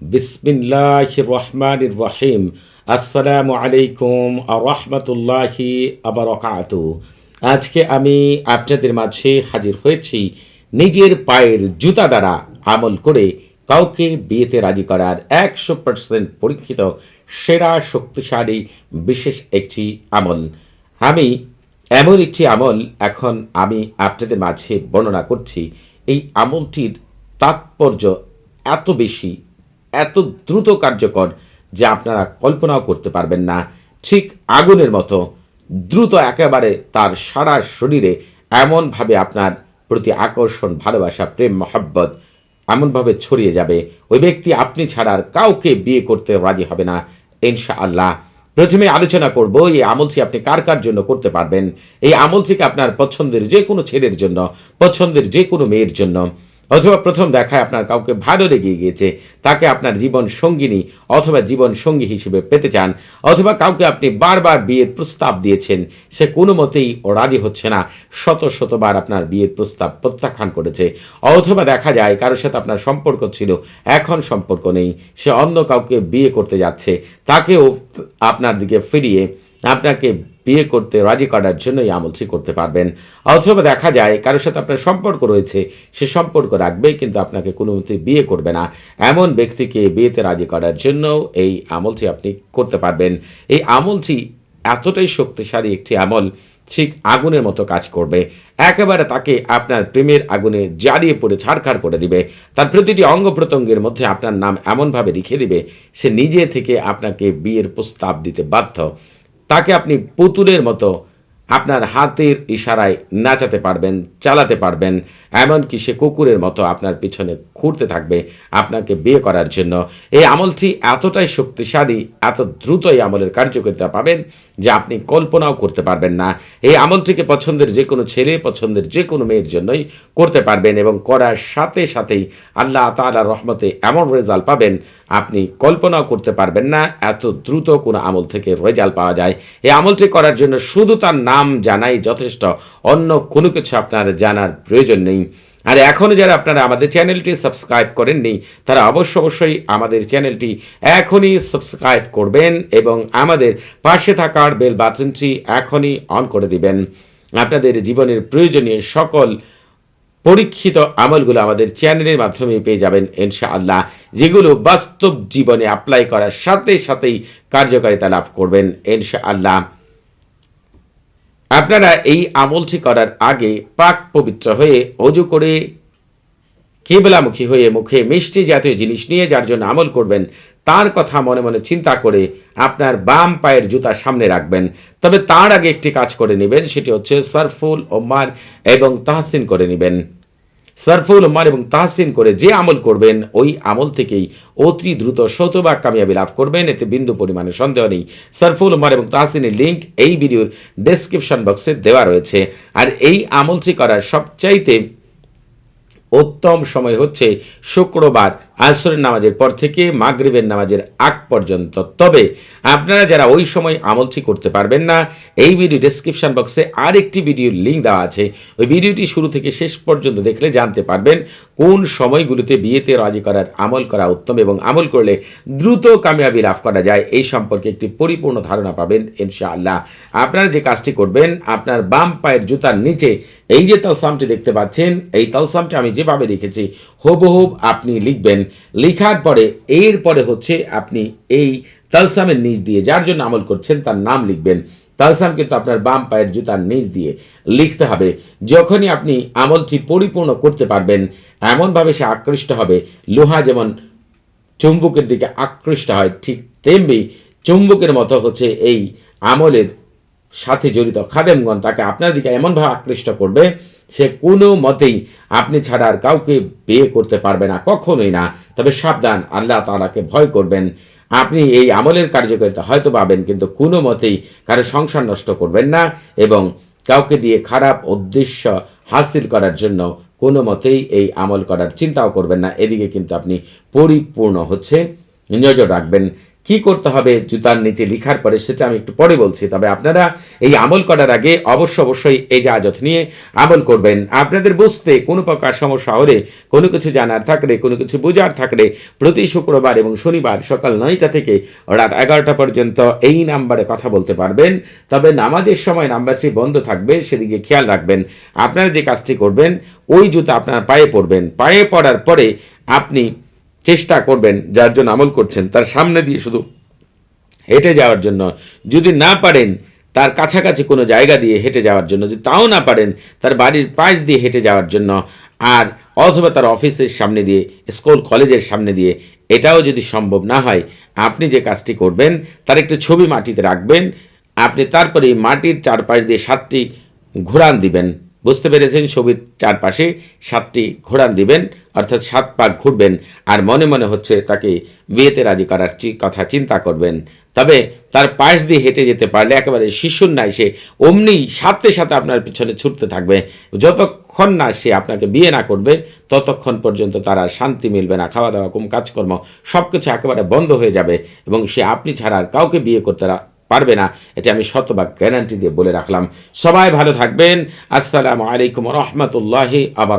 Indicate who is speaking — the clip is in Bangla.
Speaker 1: বিসমিল্লাহ রহমান রহিম আসসালামু আলাইকুম রহমতুল্লাহি আবরকাত। আজকে আমি আপনাদের মাঝে হাজির হয়েছি নিজের পায়ের জুতা দ্বারা আমল করে কাউকে বিয়েতে রাজি করার একশো পার্সেন্ট পরীক্ষিত, সেরা, শক্তিশালী, বিশেষ একটি আমল। আমি এমন একটি আমল এখন আমি আপনাদের মাঝে বর্ণনা করছি। এই আমলটির তাৎপর্য এত বেশি এত দ্রুত কার্যকর যে আপনারা কল্পনাও করতে পারবেন না। ঠিক আগুনের মতো দ্রুত একেবারে তার সারা শরীরে এমনভাবে আপনার প্রতি আকর্ষণ, ভালোবাসা, প্রেম, মহাব্বত এমনভাবে ছড়িয়ে যাবে। ওই ব্যক্তি আপনি ছাড়া আর কাউকে বিয়ে করতে রাজি হবে না ইনশা আল্লাহ প্রথমে আলোচনা করব, এই আমলটি আপনি কার কার জন্য করতে পারবেন? এই আমলটিকে আপনার পছন্দের যে কোনো ছেলের জন্য, পছন্দের যে কোনো মেয়ের জন্য। অথবা প্রথম দেখায় আপনার কাউকে ভালো লেগে গিয়েছে, তাকে আপনার জীবন সঙ্গিনী অথবা জীবন সঙ্গী হিসেবে পেতে চান, অথবা কাউকে আপনি বারবার বিয়ের প্রস্তাব দিয়েছেন, সে কোনো মতেই রাজি হচ্ছে না, শত শতবার আপনার বিয়ের প্রস্তাব প্রত্যাখ্যান করেছে, অথবা দেখা যায় কারোর সাথে আপনার সম্পর্ক ছিল, এখন সম্পর্ক নেই, সে অন্য কাউকে বিয়ে করতে যাচ্ছে, তাকেও আপনার দিকে ফিরিয়ে, আপনাকে বিয়ে করতে রাজি করার জন্য এই আমলটি করতে পারবেন। অথবা দেখা যায় কারোর সাথে আপনার সম্পর্ক রয়েছে, সে সম্পর্ক রাখবে কিন্তু আপনাকে কোনো মতে বিয়ে করবে না। এমন ব্যক্তিকে বিয়েতে রাজি করার জন্য এই আমলটি আপনি করতে পারবেন। এই আমলটি এতটাই শক্তিশালী একটি আমল, ঠিক আগুনের মতো কাজ করবে। একেবারে তাকে আপনার প্রেমের আগুনে জ্বালিয়ে পড়ে, ছাড়খাড় করে দিবে। তার প্রতিটি অঙ্গ প্রত্যঙ্গের মধ্যে আপনার নাম এমনভাবে লিখে দিবে, সে নিজে থেকে আপনাকে বিয়ের প্রস্তাব দিতে বাধ্য। তাকে আপনি পুতুলের মতো আপনার হাতের ইশারায় নাচাতে পারবেন, চালাতে পারবেন, এমনকি সে কুকুরের মতো আপনার পিছনে ঘুরতে থাকবে আপনাকে বিয়ে করার জন্য। এই আমলটি এতটাই শক্তিশালী, এত দ্রুত এই আমলের কার্যকারিতা পাবেন যে আপনি কল্পনাও করতে পারবেন না। এই আমলটিকে পছন্দের যে কোনো ছেলে, পছন্দের যে কোনো মেয়ের জন্যই করতে পারবেন এবং করার সাথে সাথেই আল্লাহ তালা রহমতে এমন রেজাল্ট পাবেন আপনি কল্পনাও করতে পারবেন না এত দ্রুত কোনো আমল থেকে রেজাল্ট পাওয়া যায়। এই আমলটি করার জন্য শুধু তার নাম জানাই যথেষ্ট, অন্য কোনো কিছু আপনার জানার প্রয়োজন নেই। আর এখনও যারা আপনারা আমাদের চ্যানেলটি সাবস্ক্রাইব করেননি, তারা অবশ্য অবশ্যই আমাদের চ্যানেলটি এখনই সাবস্ক্রাইব করবেন এবং আমাদের পাশে থাকার বেল বাটনটি এখনই অন করে দিবেন। আপনাদের জীবনের প্রয়োজনীয় সকল পরীক্ষিত আমলগুলো আমাদের চ্যানেলের মাধ্যমে পেয়ে যাবেন ইনশাআল্লাহ, যেগুলো বাস্তব জীবনে অ্যাপ্লাই করার সাথে সাথেই কার্যকারিতা লাভ করবেন ইনশাআল্লাহ। আপনারা এই আমলটি করার আগে পাক পবিত্র হয়ে অজু করে কেবলামুখী হয়ে মুখে মিষ্টি জাতীয় জিনিস নিয়ে যার জন্য আমল করবেন তার কথা মনে মনে চিন্তা করে আপনার বাম পায়ের জুতা সামনে রাখবেন। তবে তার আগে একটি কাজ করে নেবেন, সেটি হচ্ছে সারফুল ওমার এবং তাহসিন করে নেবেন। সারফুল ওমার এবং তাহসিন করে যে আমল করবেন, ওই আমল থেকেই অতি দ্রুত শতভাগ কামিয়াবি লাভ করবেন। এতে বিন্দু পরিমাণে সন্দেহ নেই। সারফুল ওমার এবং তাহসিনের লিঙ্ক এই ভিডিওর ডেসক্রিপশন বক্সে দেওয়া রয়েছে। আর এই আমলটি করার সবচাইতে উত্তম সময় হচ্ছে শুক্রবার আসরের নামাজের পর থেকে মাগরিবের নামাজের আগ পর্যন্ত। তবে আপনারা যারা ওই সময় আমলটি করতে পারবেন না, এই ভিডিও ডেসক্রিপশন বক্সে আরেকটি ভিডিওর লিঙ্ক দেওয়া আছে। ওই ভিডিওটি শুরু থেকে শেষ পর্যন্ত দেখলে জানতে পারবেন কোন সময়গুলোতে বিয়েতে রাজি করার, আমল করা উত্তম এবং আমল করলে দ্রুত কামিয়াবি লাভ করা যায়, এই সম্পর্কে একটি পরিপূর্ণ ধারণা পাবেন ইনশাআল্লাহ। আপনারা যে কাজটি করবেন, আপনার বাম পায়ের জুতার নিচে এই যে তালসামটি দেখতে পাচ্ছেন, এই তালসামটি আমি যেভাবে লিখেছি হুবহুব আপনি লিখবেন লিখার পরে, এর পরে হচ্ছে আপনি এই তালসামের নিচ দিয়ে যার জন্য আমল করছেন তার নাম লিখবেন। তালসাম কিন্তু আপনার বাম পায়ের জুতার নিচ দিয়ে লিখতে হবে। যখনই আপনি আমলটি পরিপূর্ণ করতে পারবেন, এমনভাবে সে আকৃষ্ট হবে। লোহা যেমন চুম্বকের দিকে আকৃষ্ট হয়, ঠিক তেমনি চুম্বকের মতো হচ্ছে এই আমলের সাথে জড়িত খাদেমগণ তাকে আপনার দিকে এমনভাবে আকৃষ্ট করবে সে কোনো মতেই আপনি ছাড়া আর কাউকে বিয়ে করতে পারবে না, কখনোই না। তবে সাবধান, আল্লাহ তালাকে ভয় করবেন। আপনি এই আমলের কার্যকারিতা হয়তো পাবেন, কিন্তু কোনো মতেই কারও সংসার নষ্ট করবেন না এবং কাউকে দিয়ে খারাপ উদ্দেশ্য হাসিল করার জন্য কোনো মতেই এই আমল করার চিন্তাও করবেন না। এদিকে কিন্তু আপনি পরিপূর্ণ হচ্ছে। নজর রাখবেন কি করতে হবে জুতার নিচে লিখার পরে সেটা আমি একটু পরে বলছি। তবে আপনারা এই আমল করার আগে অবশ্য অবশ্যই এই জাহাজত নিয়ে আমল করবেন। আপনাদের বুঝতে কোনো প্রকার সমস্যা হলে, কোনো কিছু জানার থাকলে, কোনো কিছু বোঝার থাকলে প্রতি শুক্রবার এবং শনিবার সকাল নয়টা থেকে রাত এগারোটা পর্যন্ত এই নাম্বারে কথা বলতে পারবেন। তবে নামাজের সময় নাম্বারটি বন্ধ থাকবে, সেদিকে খেয়াল রাখবেন। আপনারা যে কাজটি করবেন, ওই জুতা আপনার পায়ে পড়বেন। পায়ে পড়ার পরে আপনি চেষ্টা করবেন, যার জন্য আমল করছেন, তার সামনে দিয়ে শুধু হেঁটে যাওয়ার জন্য। যদি না পারেন, তার কাছাকাছি কোনো জায়গা দিয়ে হেঁটে যাওয়ার জন্য। যদি তাও না পারেন, তার বাড়ির পাশ দিয়ে হেঁটে যাওয়ার জন্য। আর অথবা তার অফিসের সামনে দিয়ে, স্কুল, কলেজের সামনে দিয়ে, এটাও যদি সম্ভব না হয়, আপনি যে কাজটি করবেন, তার একটি ছবি মাটিতে রাখবেন। আপনি তারপরে মাটির চারপাশ দিয়ে সাতটি ঘোরান দিবেন। বুঝতে পেরেছেন ছবির চারপাশে সাতটি ঘোড়ান দিবেন, অর্থাৎ সাত পাক ঘুরবেন, আর মনে মনে হচ্ছে তাকে বিয়েতে রাজি করার কথা চিন্তা করবেন। তবে তার পাশ দিয়ে হেঁটে যেতে পারলে একেবারে শিশুর নাই সে অমনি সাথে সাথে আপনার পিছনে ছুটতে থাকবে। যতক্ষণ না সে আপনাকে বিয়ে না করবে, ততক্ষণ পর্যন্ত তার শান্তি মিলবে না। খাওয়া দাওয়া কম কাজকর্ম সব কিছু একেবারে বন্ধ হয়ে যাবে এবং সে আপনি ছাড়া আর কাউকে বিয়ে করতে পারবে না, এটা আমি শতভাগ গ্যারান্টি দিয়ে বলে রাখলাম। সবাই ভালো থাকবেন। আসসালামু আলাইকুম রহমতুল্লাহি আবার